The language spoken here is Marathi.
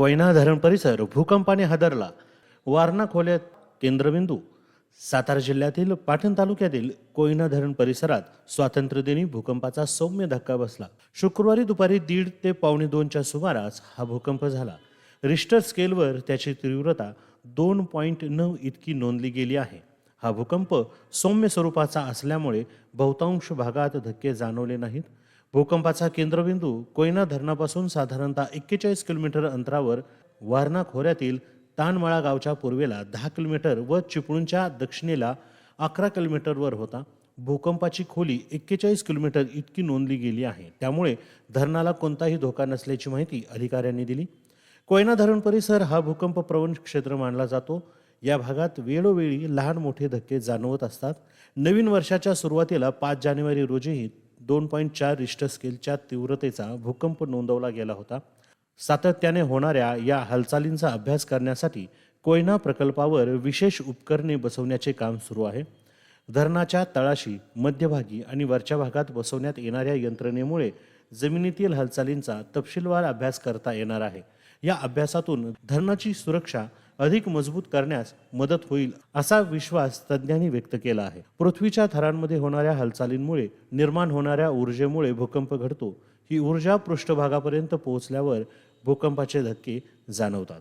कोयना धरण परिसर भूकंपाने हादरला. वारणा खोल्यात केंद्रबिंदू. सातारा जिल्ह्यातील पाटण तालुक्यातील कोयना धरण परिसरात स्वातंत्र्यदिनी भूकंपाचा सौम्य धक्का बसला. शुक्रवारी दुपारी दीड ते पावणे दोनच्या सुमारास हा भूकंप झाला. रिश्टर स्केलवर त्याची तीव्रता दोन पॉईंट नऊ इतकी नोंदली गेली आहे. हा भूकंप सौम्य स्वरूपाचा असल्यामुळे बहुतांश भागात धक्के जाणवले नाहीत. भूकंपाचा केंद्रबिंदू कोयना धरणापासून साधारणतः एक्केचाळीस किलोमीटर अंतरावर वारणा खोऱ्यातील तानमाळा गावच्या पूर्वेला दहा किलोमीटर व चिपळूणच्या दक्षिणेला अकरा किलोमीटरवर होता. भूकंपाची खोली एक्केचाळीस किलोमीटर इतकी नोंदली गेली आहे. त्यामुळे धरणाला कोणताही धोका नसल्याची माहिती अधिकाऱ्यांनी दिली. कोयना धरण परिसर हा भूकंप प्रवण क्षेत्र मानला जातो. या भागात वेळोवेळी लहान मोठे धक्के जाणवत असतात. नवीन वर्षाच्या सुरुवातीला पाच जानेवारी रोजीही दोन पॉईंट चार रिश्टर स्केलच्या तीव्रतेचा भूकंप नोंदवला गेला होता. सातत्याने होणाऱ्या या हालचालींचा अभ्यास करण्यासाठी कोयना प्रकल्पावर विशेष उपकरणे बसवण्याचे काम सुरू आहे. धरणाच्या तळाशी मध्यभागी आणि वरच्या भागात बसवण्यात येणाऱ्या यंत्रणेमुळे जमिनीतील हालचालींचा तपशीलवार अभ्यास करता येणार आहे. या अभ्यासातून धरणाची सुरक्षा अधिक मजबूत करण्यास मदत होईल असा विश्वास तज्ज्ञांनी व्यक्त केला आहे. पृथ्वीच्या थरांमध्ये होणाऱ्या हालचालींमुळे निर्माण होणाऱ्या ऊर्जेमुळे भूकंप घडतो. ही ऊर्जा पृष्ठभागापर्यंत पोहोचल्यावर भूकंपाचे धक्के जाणवतात.